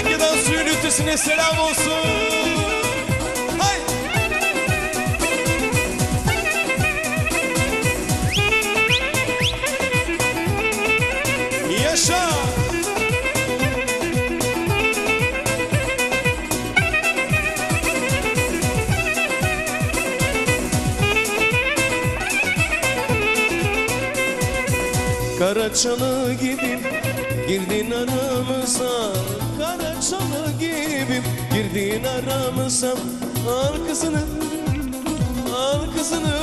Hangi dans suyun ötesine selam olsun. Karaçalı gibi girdin aramıza. Karaçalı gibi girdin aramıza. Al kızını, al kızını.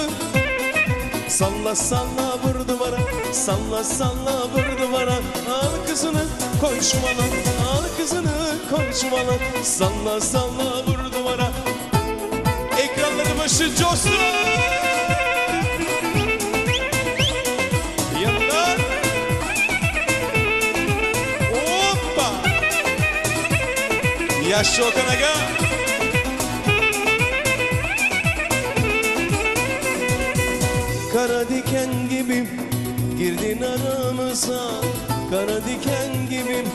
Salla salla vur duvara Salla salla vur duvara. Al kızını koy şu bana Al kızını Salla salla vur duvara. Ekranları başı coşsun Yaşlı Okan Aga. Kara diken gibi girdin aramıza. Kara diken gibi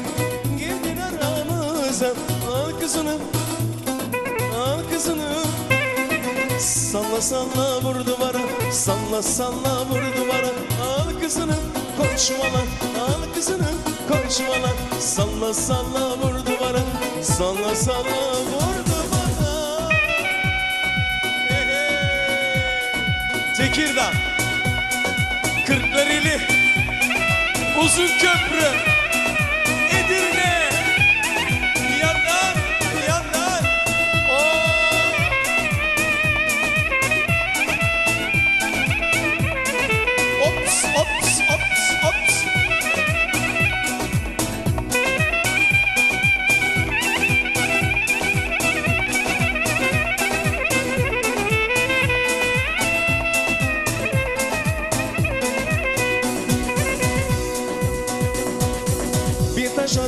girdin aramıza. Al kızını, al kızını. Salla salla vur duvara Salla salla vur duvara. Al kızını koy şu bana Al kızını şu bana Salla salla vur duvara Salla salla vur duvara Hey, hey. Tekirdağ. Kırklareli. Uzun Köprü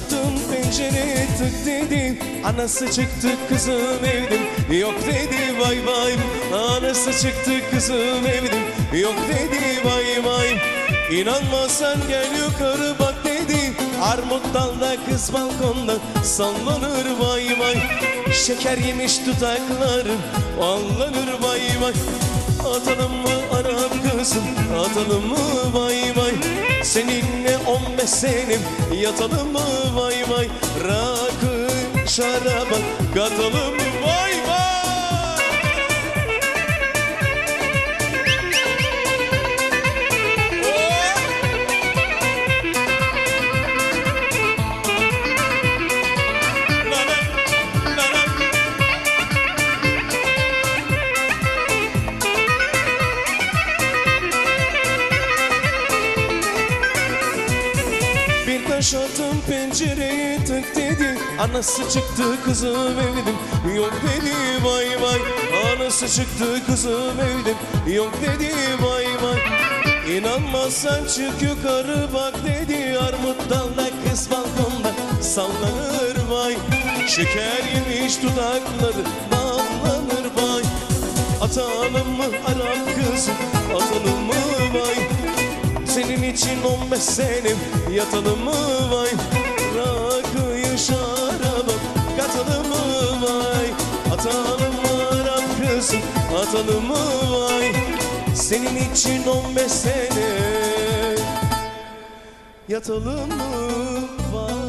Attım pencereye tık dedi Anası çıktı kızım evdim Yok dedi vay vay. Anası çıktı kızım evdim Yok dedi vay vay. İnanmazsan gel yukarı bak dedi. Armut dalda kız balkonda sallanır vay vay. Şeker yemiş dudaklarım Allanır vay vay. Atalım mı Arap kızım? Atalım mı vay vay? Seninle senem Yatalım mı? Vay vay Rakı şaraba Katalım Attım pencereye tık dedi. Anası çıktı kızım evdim Yok dedi vay vay. Anası çıktı kızım evdim Yok dedi vay vay. İnanmazsan çık yukarı bak dedi. Armut dalda kız balkonda sallanır vay. Şeker yemiş dudakları ballanır vay. Atalım mı Arap kızım atalım mı vay senin için on beş senem. Yatalım mı vay? Rakıyı şaraba katalım mı vay? Atalım mı Arap kızım atalım mı vay? Senin için on beş sene yatalım mı vay